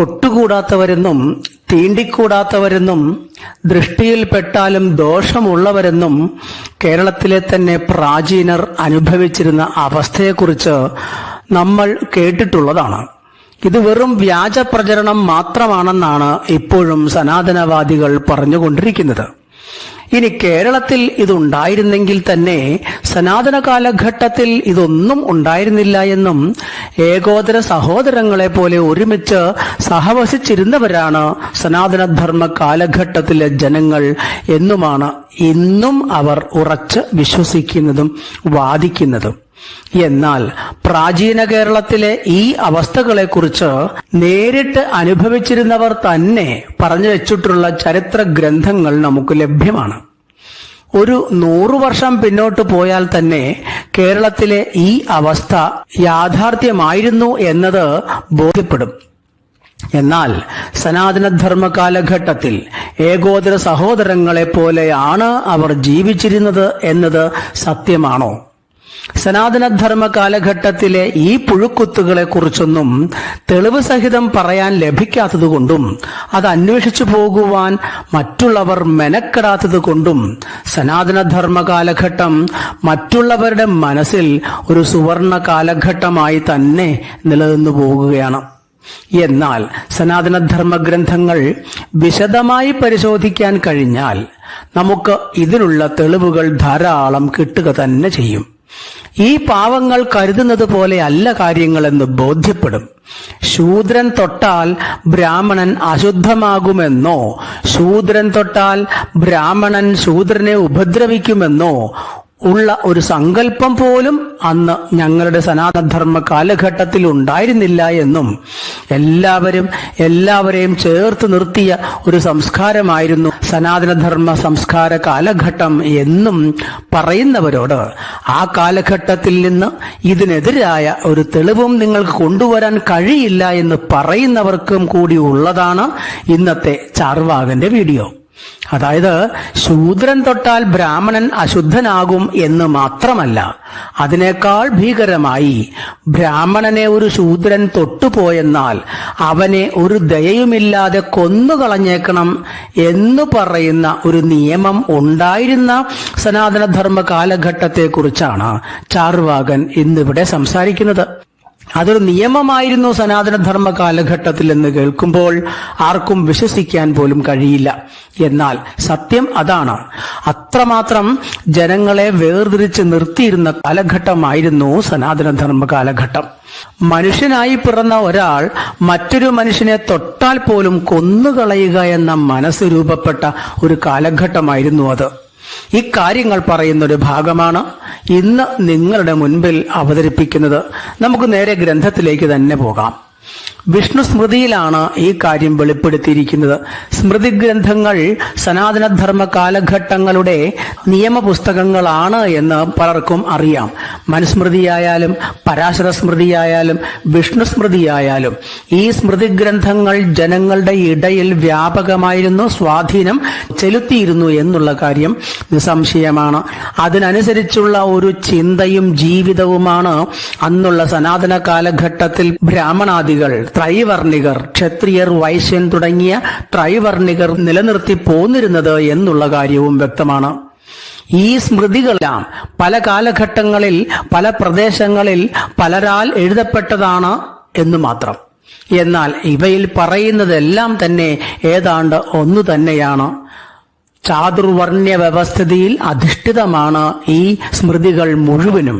തൊട്ടുകൂടാത്തവരെന്നും തീണ്ടിക്കൂടാത്തവരെന്നും ദൃഷ്ടിയിൽപ്പെട്ടാലും ദോഷമുള്ളവരെന്നും കേരളത്തിലെ തന്നെ പ്രാചീനർ അനുഭവിച്ചിരുന്ന അവസ്ഥയെക്കുറിച്ച് നമ്മൾ കേട്ടിട്ടുള്ളതാണ്. ഇത് വെറും വ്യാജ പ്രചരണം മാത്രമാണെന്നാണ് ഇപ്പോഴും സനാതനവാദികൾ പറഞ്ഞുകൊണ്ടിരിക്കുന്നത്. ഇനി കേരളത്തിൽ ഇതുണ്ടായിരുന്നെങ്കിൽ തന്നെ സനാതന കാലഘട്ടത്തിൽ ഇതൊന്നും ഉണ്ടായിരുന്നില്ല എന്നും ഏകോദര സഹോദരങ്ങളെ പോലെ ഒരുമിച്ച് സഹവസിച്ചിരുന്നവരാണ് സനാതനധർമ്മ കാലഘട്ടത്തിലെ ജനങ്ങൾ എന്നുമാണ് ഇന്നും അവർ ഉറച്ച് വിശ്വസിക്കുന്നതും വാദിക്കുന്നതും. എന്നാൽ പ്രാചീന കേരളത്തിലെ ഈ അവസ്ഥകളെക്കുറിച്ച് നേരിട്ട് അനുഭവിച്ചിരുന്നവർ തന്നെ പറഞ്ഞു വെച്ചിട്ടുള്ള ചരിത്ര ഗ്രന്ഥങ്ങൾ നമുക്ക് ലഭ്യമാണ്. ഒരു നൂറു വർഷം പിന്നോട്ട് പോയാൽ തന്നെ കേരളത്തിലെ ഈ അവസ്ഥ യാഥാർത്ഥ്യമായിരുന്നു എന്നത് ബോധ്യപ്പെടും. എന്നാൽ സനാതനധർമ്മ കാലഘട്ടത്തിൽ ഏകോദര സഹോദരങ്ങളെ പോലെയാണ് അവർ ജീവിച്ചിരുന്നത് എന്നത് സത്യമാണോ? സനാതനധർമ്മ കാലഘട്ടത്തിലെ ഈ പുഴുക്കുത്തുകളെ കുറിച്ചൊന്നും തെളിവ് സഹിതം പറയാൻ ലഭിക്കാത്തതുകൊണ്ടും അത് അന്വേഷിച്ചു പോകുവാൻ മറ്റുള്ളവർ മെനക്കെടാത്തത് കൊണ്ടും സനാതനധർമ്മ കാലഘട്ടം മറ്റുള്ളവരുടെ മനസ്സിൽ ഒരു സുവർണ കാലഘട്ടമായി തന്നെ നിലനിന്നു പോകുകയാണ്. എന്നാൽ സനാതനധർമ്മ ഗ്രന്ഥങ്ങൾ വിശദമായി പരിശോധിക്കാൻ കഴിഞ്ഞാൽ നമുക്ക് ഇതിനുള്ള തെളിവുകൾ ധാരാളം കിട്ടുക തന്നെ ചെയ്യും. ഈ പാവങ്ങൾ കരുതുന്നത് പോലെ അല്ല കാര്യങ്ങളെന്ന് ബോധ്യപ്പെടും. ശൂദ്രൻ തൊട്ടാൽ ബ്രാഹ്മണൻ അശുദ്ധമാകുമെന്നോ ശൂദ്രൻ തൊട്ടാൽ ബ്രാഹ്മണൻ ശൂദ്രനെ ഉപദ്രവിക്കുമെന്നോ ഉള്ള ഒരു സങ്കല്പം പോലും അന്ന് ഞങ്ങളുടെ സനാതനധർമ്മ കാലഘട്ടത്തിൽ ഉണ്ടായിരുന്നില്ല എന്നും എല്ലാവരും എല്ലാവരെയും ചേർത്ത് നിർത്തിയ ഒരു സംസ്കാരമായിരുന്നു സനാതനധർമ്മ സംസ്കാര കാലഘട്ടം എന്നും പറയുന്നവരോട് ആ കാലഘട്ടത്തിൽ നിന്ന് ഇതിനെതിരായ ഒരു തെളിവും നിങ്ങൾക്ക് കൊണ്ടുവരാൻ കഴിയില്ല എന്ന് പറയുന്നവർക്കും കൂടി ഉള്ളതാണ് ഇന്നത്തെ ചാർവാകന്റെ വീഡിയോ. അതായത് ശൂദ്രൻ തൊട്ടാൽ ബ്രാഹ്മണൻ അശുദ്ധനാകും എന്ന് മാത്രമല്ല അതിനേക്കാൾ ഭീകരമായി ബ്രാഹ്മണനെ ഒരു ശൂദ്രൻ തൊട്ടുപോയെന്നാൽ അവനെ ഒരു ദയയുമില്ലാതെ കൊന്നുകളഞ്ഞേക്കണം എന്ന് പറയുന്ന ഒരു നിയമം ഉണ്ടായിരുന്ന സനാതനധർമ്മ കാലഘട്ടത്തെക്കുറിച്ചാണ് ചാർവാകൻ ഇന്നിവിടെ സംസാരിക്കുന്നത്. അതൊരു നിയമമായിരുന്നു സനാതനധർമ്മ കാലഘട്ടത്തിൽ എന്ന് കേൾക്കുമ്പോൾ ആർക്കും വിശ്വസിക്കാൻ പോലും കഴിയില്ല. എന്നാൽ സത്യം അതാണ്. അത്രമാത്രം ജനങ്ങളെ വേർതിരിച്ച് നിർത്തിയിരുന്ന കാലഘട്ടമായിരുന്നു സനാതനധർമ്മ കാലഘട്ടം. മനുഷ്യനായി പിറന്ന ഒരാൾ മറ്റൊരു മനുഷ്യനെ തൊട്ടാൽ പോലും കൊന്നുകളയുക എന്ന മനസ്സ് രൂപപ്പെട്ട ഒരു കാലഘട്ടമായിരുന്നു അത്. ഇക്കാര്യങ്ങൾ പറയുന്ന ഒരു ഭാഗമാണ് ഇന്ന് നിങ്ങളുടെ മുൻപിൽ അവതരിപ്പിക്കുന്നത്. നമുക്ക് നേരെ ഗ്രന്ഥത്തിലേക്ക് തന്നെ പോകാം. വിഷ്ണു സ്മൃതിയിലാണ് ഈ കാര്യം വെളിപ്പെടുത്തിയിരിക്കുന്നത്. സ്മൃതി ഗ്രന്ഥങ്ങൾ സനാതനധർമ്മ കാലഘട്ടങ്ങളുടെ നിയമപുസ്തകങ്ങളാണ് എന്ന് പലർക്കും അറിയാം. മനുസ്മൃതിയായാലും പരാശര സ്മൃതിയായാലും വിഷ്ണു സ്മൃതിയായാലും ഈ സ്മൃതി ഗ്രന്ഥങ്ങൾ ജനങ്ങളുടെ ഇടയിൽ വ്യാപകമായിരുന്നു സ്വാധീനം ചെലുത്തിയിരുന്നു എന്നുള്ള കാര്യം നിസ്സംശയമാണ്. അതിനനുസരിച്ചുള്ള ഒരു ചിന്തയും ജീവിതവുമാണ് അന്നുള്ള സനാതന കാലഘട്ടത്തിൽ ബ്രാഹ്മണാദികൾ ത്രൈവർണികർ ക്ഷത്രിയർ വൈശ്യൻ തുടങ്ങിയ ത്രൈവർണികർ നിലനിർത്തി പോന്നിരുന്നത് എന്നുള്ള കാര്യവും വ്യക്തമാണ്. ഈ സ്മൃതികളെല്ലാം പല കാലഘട്ടങ്ങളിൽ പല പ്രദേശങ്ങളിൽ പലരാൽ എഴുതപ്പെട്ടതാണ് എന്ന് മാത്രം. എന്നാൽ ഇവയിൽ പറയുന്നതെല്ലാം തന്നെ ഏതാണ്ട് ഒന്നു തന്നെയാണ്. ചാതുർവർണ്യ വ്യവസ്ഥിതിയിൽ അധിഷ്ഠിതമാണ് ഈ സ്മൃതികൾ മുഴുവനും.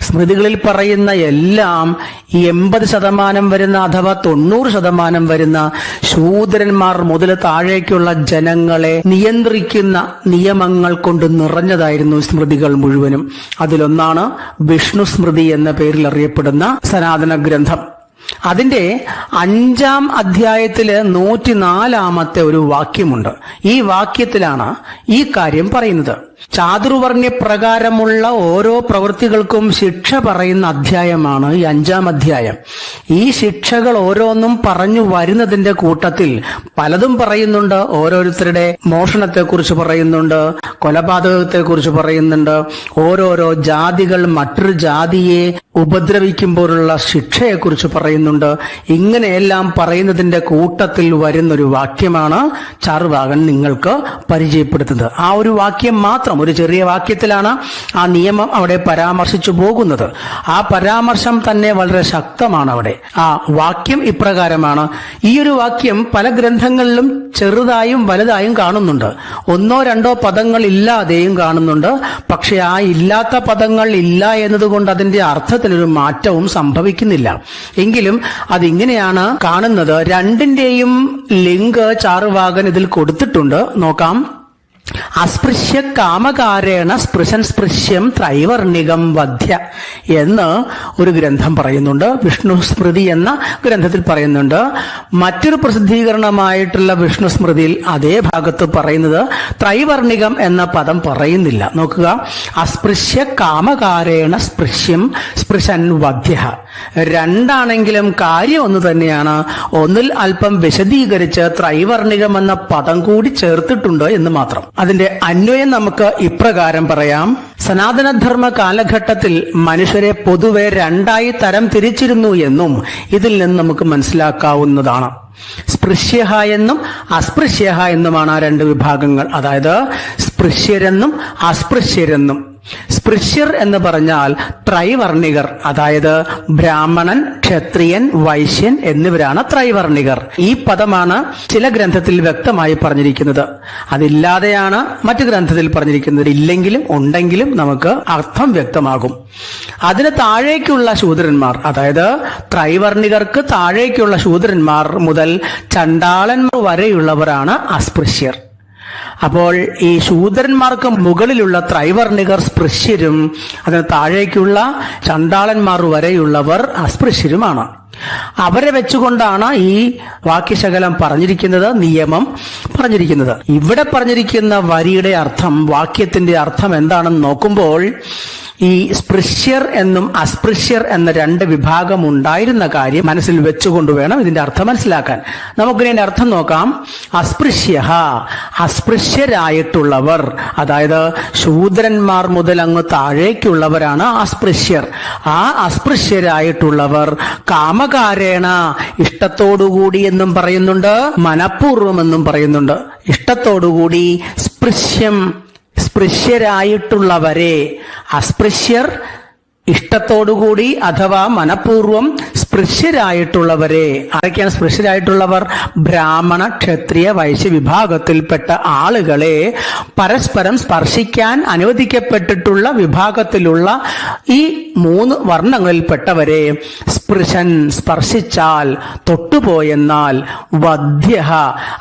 സ്മൃതികളിൽ പറയുന്ന എല്ലാം ഈ എൺപത് ശതമാനം വരുന്ന അഥവാ തൊണ്ണൂറ് ശതമാനം വരുന്ന ശൂദ്രന്മാർ മുതൽ താഴേക്കുള്ള ജനങ്ങളെ നിയന്ത്രിക്കുന്ന നിയമങ്ങൾ കൊണ്ട് നിറഞ്ഞതായിരുന്നു സ്മൃതികൾ മുഴുവനും. അതിലൊന്നാണ് വിഷ്ണു സ്മൃതി എന്ന പേരിൽ അറിയപ്പെടുന്ന സനാതന ഗ്രന്ഥം അതിന്റെ അഞ്ചാം അധ്യായത്തിൽ നൂറ്റിനാലാമത്തെ ഒരു വാക്യമുണ്ട്. ഈ വാക്യത്തിലാണ് ഈ കാര്യം പറയുന്നത്. ചാതുർവർണ്യ പ്രകാരമുള്ള ഓരോ പ്രവൃത്തികൾക്കും ശിക്ഷ പറയുന്ന അധ്യായമാണ് ഈ അഞ്ചാം അധ്യായം. ഈ ശിക്ഷകൾ ഓരോന്നും പറഞ്ഞു വരുന്നതിന്റെ കൂട്ടത്തിൽ പലതും പറയുന്നുണ്ട്. ഓരോരുത്തരുടെ മോഷണത്തെക്കുറിച്ച് പറയുന്നുണ്ട് കൊലപാതകത്തെക്കുറിച്ച് പറയുന്നുണ്ട്. ഓരോരോ ജാതികൾ മറ്റൊരു ജാതിയെ ഉപദ്രവിക്കുമ്പോഴുള്ള ശിക്ഷയെക്കുറിച്ച് പറയുന്നുണ്ട്. ഇങ്ങനെയെല്ലാം പറയുന്നതിന്റെ കൂട്ടത്തിൽ വരുന്നൊരു വാക്യമാണ് ചാറുവാകൻ നിങ്ങൾക്ക് പരിചയപ്പെടുത്തുന്നത്. ആ ഒരു വാക്യം മാത്രം ഒരു ചെറിയ വാക്യത്തിലാണ് ആ നിയമം അവിടെ പരാമർശിച്ചു പോകുന്നത്. ആ പരാമർശം തന്നെ വളരെ ശക്തമാണ് അവിടെ. ആ വാക്യം ഇപ്രകാരമാണ്. ഈ ഒരു വാക്യം പല ഗ്രന്ഥങ്ങളിലും ചെറുതായും വലുതായും കാണുന്നുണ്ട്. ഒന്നോ രണ്ടോ പദങ്ങൾ ഇല്ലാതെയും കാണുന്നുണ്ട്. പക്ഷെ ആ ഇല്ലാത്ത പദങ്ങൾ ഇല്ല എന്നതുകൊണ്ട് അതിന്റെ അർത്ഥത്തിലൊരു മാറ്റവും സംഭവിക്കുന്നില്ല. എങ്കിലും അതിങ്ങനെയാണ് കാണുന്നത്. രണ്ടിന്റെയും ലിങ്ക് ചാറുവാകൻ ഇതിൽ കൊടുത്തിട്ടുണ്ട്. നോക്കാം. അസ്പൃശ്യ കാമകാരേണ സ്പൃശൻ സ്പൃശ്യം ത്രൈവർണികം വധ്യ എന്ന് ഒരു ഗ്രന്ഥം പറയുന്നുണ്ട്. വിഷ്ണു സ്മൃതി എന്ന ഗ്രന്ഥത്തിൽ പറയുന്നുണ്ട്. മറ്റൊരു പ്രസിദ്ധീകരണമായിട്ടുള്ള വിഷ്ണു സ്മൃതിയിൽ അതേ ഭാഗത്ത് പറയുന്നത് ത്രൈവർണികം എന്ന പദം പറയുന്നില്ല. നോക്കുക. അസ്പൃശ്യ കാമകാരേണ സ്പൃശ്യം സ്പൃശൻ വധ്യ. രണ്ടാണെങ്കിലും കാര്യം ഒന്ന് തന്നെയാണ്. ഒന്നിൽ അല്പം വിശദീകരിച്ച് ത്രൈവർണികം എന്ന പദം കൂടി ചേർത്തിട്ടുണ്ട് എന്ന് മാത്രം. അതിന്റെ അന്വയം നമുക്ക് ഇപ്രകാരം പറയാം. സനാതനധർമ്മ കാലഘട്ടത്തിൽ മനുഷ്യരെ പൊതുവെ രണ്ടായി തരം തിരിച്ചിരുന്നു എന്നും ഇതിൽ നിന്ന് നമുക്ക് മനസ്സിലാക്കാവുന്നതാണ്. സ്പൃശ്യഹ എന്നും അസ്പൃശ്യഹ എന്നുമാണ് ആ രണ്ട് വിഭാഗങ്ങൾ. അതായത് സ്പൃശ്യരെന്നും അസ്പൃശ്യരെന്നും. സ്പൃശ്യർ എന്ന് പറഞ്ഞാൽ ത്രൈവർണികർ അതായത് ബ്രാഹ്മണൻ ക്ഷത്രിയൻ വൈശ്യൻ എന്നിവരാണ് ത്രൈവർണികർ. ഈ പദമാണ് ചില ഗ്രന്ഥത്തിൽ വ്യക്തമായി പറഞ്ഞിരിക്കുന്നത്. അതില്ലാതെയാണ് മറ്റു ഗ്രന്ഥത്തിൽ പറഞ്ഞിരിക്കുന്നത്. ഇല്ലെങ്കിലും ഉണ്ടെങ്കിലും നമുക്ക് അർത്ഥം വ്യക്തമാകും. അതിന് താഴേക്കുള്ള ശൂദ്രന്മാർ അതായത് ത്രൈവർണികർക്ക് താഴേക്കുള്ള ശൂദ്രന്മാർ മുതൽ ചണ്ടാളന്മാർ വരെയുള്ളവരാണ് അസ്പൃശ്യർ. അപ്പോൾ ഈ ശൂദ്രന്മാർക്ക് മുകളിലുള്ള ത്രൈവർണികർ സ്പൃശ്യരും അതിന് താഴേക്കുള്ള ചണ്ടാളന്മാർ വരെയുള്ളവർ അസ്പൃശ്യരുമാണ്. അവരെ വെച്ചുകൊണ്ടാണ് ഈ വാക്യശകലം പറഞ്ഞിരിക്കുന്നത് നിയമം പറഞ്ഞിരിക്കുന്നത്. ഇവിടെ പറഞ്ഞിരിക്കുന്ന വരിയുടെ അർത്ഥം വാക്യത്തിന്റെ അർത്ഥം എന്താണെന്ന് നോക്കുമ്പോൾ ഈ സ്പൃശ്യർ എന്നും അസ്പൃശ്യർ എന്ന രണ്ട് വിഭാഗം ഉണ്ടായിരുന്ന കാര്യം മനസ്സിൽ വെച്ചുകൊണ്ട് വേണം ഇതിന്റെ അർത്ഥം മനസ്സിലാക്കാൻ. നമുക്ക് ഇതിന്റെ അർത്ഥം നോക്കാം. അസ്പൃശ്യ അസ്പൃശ്യരായിട്ടുള്ളവർ അതായത് ശൂദ്രന്മാർ മുതൽ അങ്ങ് താഴേക്കുള്ളവരാണ് അസ്പൃശ്യർ. ആ അസ്പൃശ്യരായിട്ടുള്ളവർ കാമകാരേണ ഇഷ്ടത്തോടുകൂടി എന്നും പറയുന്നുണ്ട് മനഃപൂർവം എന്നും പറയുന്നുണ്ട്. ഇഷ്ടത്തോടുകൂടി സ്പൃശ്യം സ്പൃശ്യരായിട്ടുള്ളവരെ അസ്പൃശ്യർ ഇഷ്ടത്തോടുകൂടി അഥവാ മനഃപൂർവം സ്പൃശ്യരായിട്ടുള്ളവരെ ആരൊക്കെയാണ് സ്പൃശ്യരായിട്ടുള്ളവർ? ബ്രാഹ്മണ ക്ഷത്രിയ വൈശ്യ വിഭാഗത്തിൽപ്പെട്ട ആളുകളെ പരസ്പരം സ്പർശിക്കാൻ അനുവദിക്കപ്പെട്ടിട്ടുള്ള വിഭാഗത്തിലുള്ള ഈ മൂന്ന് വർണങ്ങളിൽപ്പെട്ടവരെ സ്പൃശൻ സ്പർശിച്ചാൽ തൊട്ടുപോയെന്നാൽ വധ്യ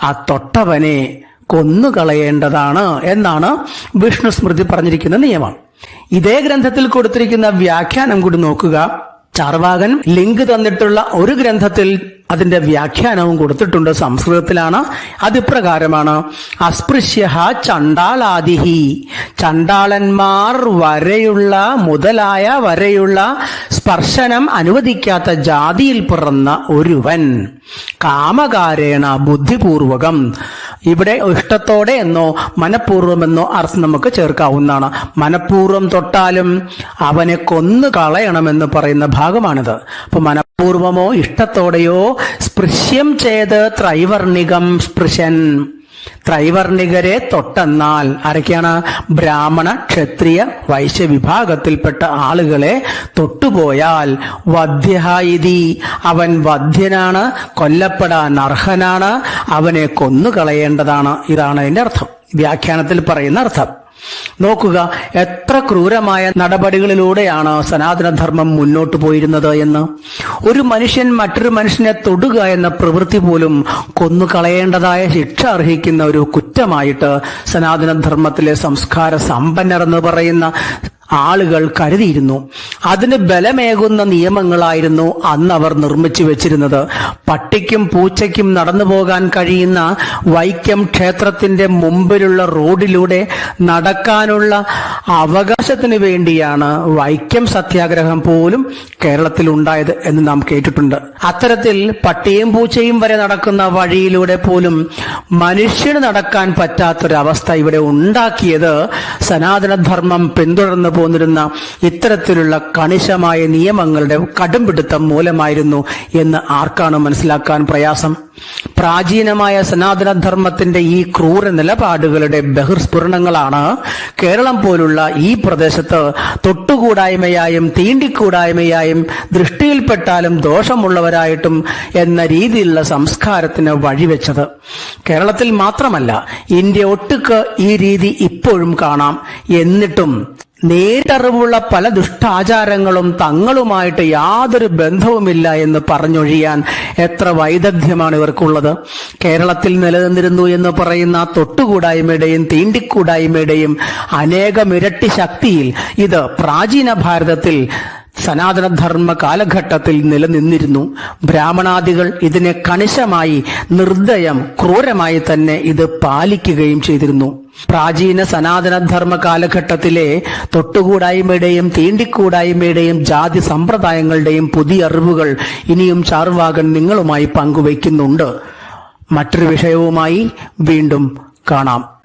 ആ തൊട്ടവനെ കൊന്നുകളയേണ്ടതാണ് എന്നാണ് വിഷ്ണു സ്മൃതി പറഞ്ഞിരിക്കുന്ന നിയമം. ഇതേ ഗ്രന്ഥത്തിൽ കൊടുത്തിരിക്കുന്ന വ്യാഖ്യാനം കൂടി നോക്കുക. ചാർവാകൻ ലിങ്ക് തന്നിട്ടുള്ള ഒരു ഗ്രന്ഥത്തിൽ അതിന്റെ വ്യാഖ്യാനവും കൊടുത്തിട്ടുണ്ട്. സംസ്കൃതത്തിലാണ്. അതിപ്രകാരമാണ്. അസ്പൃശ്യ ചണ്ടാളാദിഹി ചണ്ടാളന്മാർ വരെയുള്ള മുതലായ വരെയുള്ള സ്പർശനം അനുവദിക്കാത്ത ജാതിയിൽ പിറന്ന ഒരുവൻ. കാമകാരേണ ബുദ്ധിപൂർവകം. ഇവിടെ ഇഷ്ടത്തോടെ എന്നോ മനഃപൂർവമെന്നോ അർത്ഥം നമുക്ക് ചേർക്കാവുന്നതാണ്. മനഃപൂർവം തൊട്ടാലും അവനെ കൊന്നു കളയണമെന്ന് പറയുന്ന ഭാഗമാണിത്. അപ്പൊ മനഃപൂർവമോ ഇഷ്ടത്തോടെയോ സ്പൃശ്യം ചെയ്ത് ത്രൈവർണികം സ്പൃശൻ. ത്രൈവർണികരെ തൊട്ടെന്നാൽ ആരൊക്കെയാണ്? ബ്രാഹ്മണ ക്ഷത്രിയ വൈശ്യ വിഭാഗത്തിൽപ്പെട്ട ആളുകളെ തൊട്ടുപോയാൽ വധ്യഹായിതി. അവൻ വധ്യനാണ് കൊല്ലപ്പെടാൻ അർഹനാണ് അവനെ കൊന്നുകളയേണ്ടതാണ്. ഇതാണ് അതിന്റെ അർത്ഥം. വ്യാഖ്യാനത്തിൽ പറയുന്ന അർത്ഥം. നോക്കുക എത്ര ക്രൂരമായ നടപടികളിലൂടെയാണ് സനാതനധർമ്മം മുന്നോട്ട് പോയിരുന്നത് എന്ന്. ഒരു മനുഷ്യൻ മറ്റൊരു മനുഷ്യനെ തൊടുക എന്ന പ്രവൃത്തി പോലും കൊന്നുകളയേണ്ടതായ ശിക്ഷ അർഹിക്കുന്ന ഒരു കുറ്റമായിട്ട് സനാതനധർമ്മത്തിലെ സംസ്കാര സമ്പന്നർ എന്ന് പറയുന്ന ആളുകൾ കരുതിയിരുന്നു. അതിന് ബലമേകുന്ന നിയമങ്ങളായിരുന്നു അന്ന് അവർ നിർമ്മിച്ചു വെച്ചിരുന്നത്. പട്ടിക്കും പൂച്ചയ്ക്കും നടന്നു പോകാൻ കഴിയുന്ന വൈക്കം ക്ഷേത്രത്തിന്റെ മുമ്പിലുള്ള റോഡിലൂടെ നടക്കാനുള്ള അവകാശത്തിന് വേണ്ടിയാണ് വൈക്കം സത്യാഗ്രഹം പോലും കേരളത്തിൽ ഉണ്ടായത് എന്ന് നാം കേട്ടിട്ടുണ്ട്. അത്തരത്തിൽ പട്ടിയും പൂച്ചയും വരെ നടക്കുന്ന വഴിയിലൂടെ പോലും മനുഷ്യന് നടക്കാൻ പറ്റാത്തൊരവസ്ഥ ഇവിടെ ഉണ്ടാക്കിയത് സനാതനധർമ്മം പിന്തുടർന്നു പോന്നിരുന്ന ഇത്തരത്തിലുള്ള കണിശമായ നിയമങ്ങളുടെ കടുംപിടുത്തം മൂലമായിരുന്നു എന്ന് ആർക്കാണ് മനസ്സിലാക്കാൻ പ്രയാസം? പ്രാചീനമായ സനാതനധർമ്മത്തിന്റെ ഈ ക്രൂര നിലപാടുകളുടെ ബഹിർസ്ഫുരണങ്ങളാണ് കേരളം പോലുള്ള ഈ പ്രദേശത്ത് തൊട്ടുകൂടായ്മയായും തീണ്ടിക്കൂടായ്മയായും ദൃഷ്ടിയിൽപ്പെട്ടാലും ദോഷമുള്ളവരായിട്ടും എന്ന രീതിയിലുള്ള സംസ്കാരത്തിന് വഴിവെച്ചത്. കേരളത്തിൽ മാത്രമല്ല ഇന്ത്യ ഒട്ടുക്ക് ഈ രീതി ഇപ്പോഴും കാണാം. എന്നിട്ടും നേരിട്ടറിവുള്ള പല ദുഷ്ടാചാരങ്ങളും തങ്ങളുമായിട്ട് യാതൊരു ബന്ധവുമില്ല എന്ന് പറഞ്ഞൊഴിയാൻ എത്ര വൈദഗ്ധ്യമാണ് ഇവർക്കുള്ളത്. കേരളത്തിൽ നിലനിന്നിരുന്നു എന്ന് പറയുന്ന തൊട്ടുകൂടായ്മയുടെയും തീണ്ടിക്കൂടായ്മയുടെയും അനേകമിരട്ടി ശക്തിയിൽ ഇത് പ്രാചീന ഭാരതത്തിൽ സനാതനധർമ്മ കാലഘട്ടത്തിൽ നിലനിന്നിരുന്നു. ബ്രാഹ്മണാദികൾ ഇതിനെ കണിശമായി നിർദ്ദയം ക്രൂരമായി തന്നെ ഇത് പാലിക്കുകയും ചെയ്തിരുന്നു. പ്രാചീന സനാതനധർമ്മ കാലഘട്ടത്തിലെ തൊട്ടുകൂടായ്മയുടെയും തീണ്ടിക്കൂടായ്മയുടെയും ജാതി സമ്പ്രദായങ്ങളുടെയും പുതിയ അറിവുകൾ ഇനിയും ചാർവാകൻ നിങ്ങളുമായി പങ്കുവയ്ക്കുന്നുണ്ട്. മറ്റൊരു വിഷയവുമായി വീണ്ടും കാണാം.